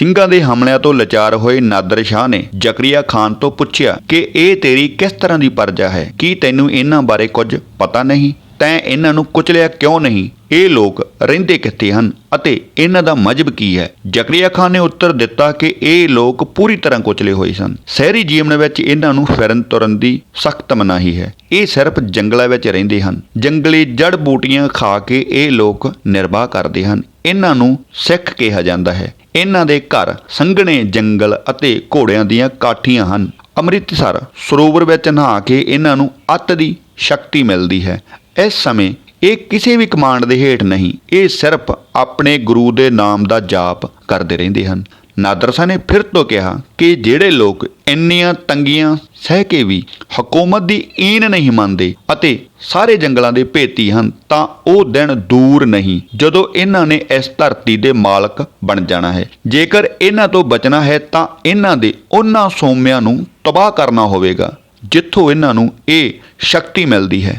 ਸਿੰਘਾਂ ਦੇ ਹਮਲਿਆਂ ਤੋਂ ਲਾਚਾਰ ਹੋਏ ਨਾਦਰ ਸ਼ਾਹ ਨੇ ਜ਼ਕਰੀਆ ਖਾਨ ਤੋਂ ਪੁੱਛਿਆ ਕਿ ਇਹ ਤੇਰੀ ਕਿਸ ਤਰ੍ਹਾਂ ਦੀ ਪਰਜਾ ਹੈ? ਕੀ ਤੈਨੂੰ ਇਹਨਾਂ ਬਾਰੇ ਕੁਝ ਪਤਾ ਨਹੀਂ? ਤੈਂ ਇਹਨਾਂ ਨੂੰ ਕੁਚਲਿਆ ਕਿਉਂ ਨਹੀਂ? ਇਹ ਲੋਕ ਰਹਿੰਦੇ ਕਿੱਥੇ ਹਨ ਅਤੇ ਇਹਨਾਂ ਦਾ ਮਜਬ ਕੀ ਹੈ? ਜ਼ਕਰੀਆ ਖਾਨ ਨੇ ਉੱਤਰ ਦਿੱਤਾ ਕਿ ਇਹ ਲੋਕ ਪੂਰੀ ਤਰ੍ਹਾਂ ਕੁਚਲੇ ਹੋਏ ਸਨ। ਸ਼ਹਿਰੀ ਜੀਵਨ ਵਿੱਚ ਇਹਨਾਂ ਨੂੰ ਫਿਰਨ ਤੁਰਨ ਦੀ ਸਖਤ ਮਨਾਹੀ ਹੈ। ਇਹ ਸਿਰਫ ਜੰਗਲਾਂ ਵਿੱਚ ਰਹਿੰਦੇ ਹਨ। ਜੰਗਲੀ ਜੜ ਬੂਟੀਆਂ ਖਾ ਕੇ ਇਹ ਲੋਕ ਨਿਰਵਾਹ ਕਰਦੇ ਹਨ। ਇਹਨਾਂ ਨੂੰ ਸਿੱਖ ਕਿਹਾ ਜਾਂਦਾ ਹੈ। ਇਹਨਾਂ ਦੇ ਘਰ ਸੰਘਣੇ ਜੰਗਲ ਅਤੇ ਘੋੜਿਆਂ ਦੀਆਂ ਕਾਠੀਆਂ ਹਨ। ਅੰਮ੍ਰਿਤਸਰ ਸਰੋਵਰ ਵਿੱਚ ਨਹਾ ਕੇ ਇਹਨਾਂ ਨੂੰ ਅੱਤ ਦੀ ਸ਼ਕਤੀ ਮਿਲਦੀ ਹੈ। ਇਸ ਸਮੇਂ ਇਹ ਕਿਸੇ ਵੀ ਕਮਾਂਡ ਦੇ ਹੇਠ ਨਹੀਂ, ਇਹ ਸਿਰਫ ਆਪਣੇ ਗੁਰੂ ਦੇ ਨਾਮ ਦਾ ਜਾਪ ਕਰਦੇ ਰਹਿੰਦੇ ਹਨ। ਨਾਦਰ ਸ਼ਾਹ ਨੇ ਫਿਰ ਤੋਂ ਕਿਹਾ ਕਿ ਜਿਹੜੇ ਲੋਕ ਇੰਨੀਆਂ ਤੰਗੀਆਂ, ਸਹਿ ਕੇ ਵੀ ਹਕੂਮਤ ਦੀ ਈਨ ਨਹੀਂ ਮੰਨਦੇ ਅਤੇ ਸਾਰੇ ਜੰਗਲਾਂ ਦੇ ਭੇਤੀ ਹਨ, ਤਾਂ ਉਹ ਦਿਨ ਦੂਰ ਨਹੀਂ, ਜਦੋਂ ਇਹਨਾਂ ਨੇ ਇਸ ਧਰਤੀ ਦੇ ਮਾਲਕ ਬਣ ਜਾਣਾ ਹੈ। ਜੇਕਰ ਇਹਨਾਂ ਤੋਂ ਬਚਣਾ ਹੈ, ਤਾਂ ਇਹਨਾਂ ਦੇ ਉਹਨਾਂ ਸੋਮਿਆਂ ਨੂੰ ਤਬਾਹ ਕਰਨਾ ਹੋਵੇਗਾ, ਜਿੱਥੋਂ ਇਹਨਾਂ ਨੂੰ ਇਹ ਸ਼ਕਤੀ ਮਿਲਦੀ ਹੈ।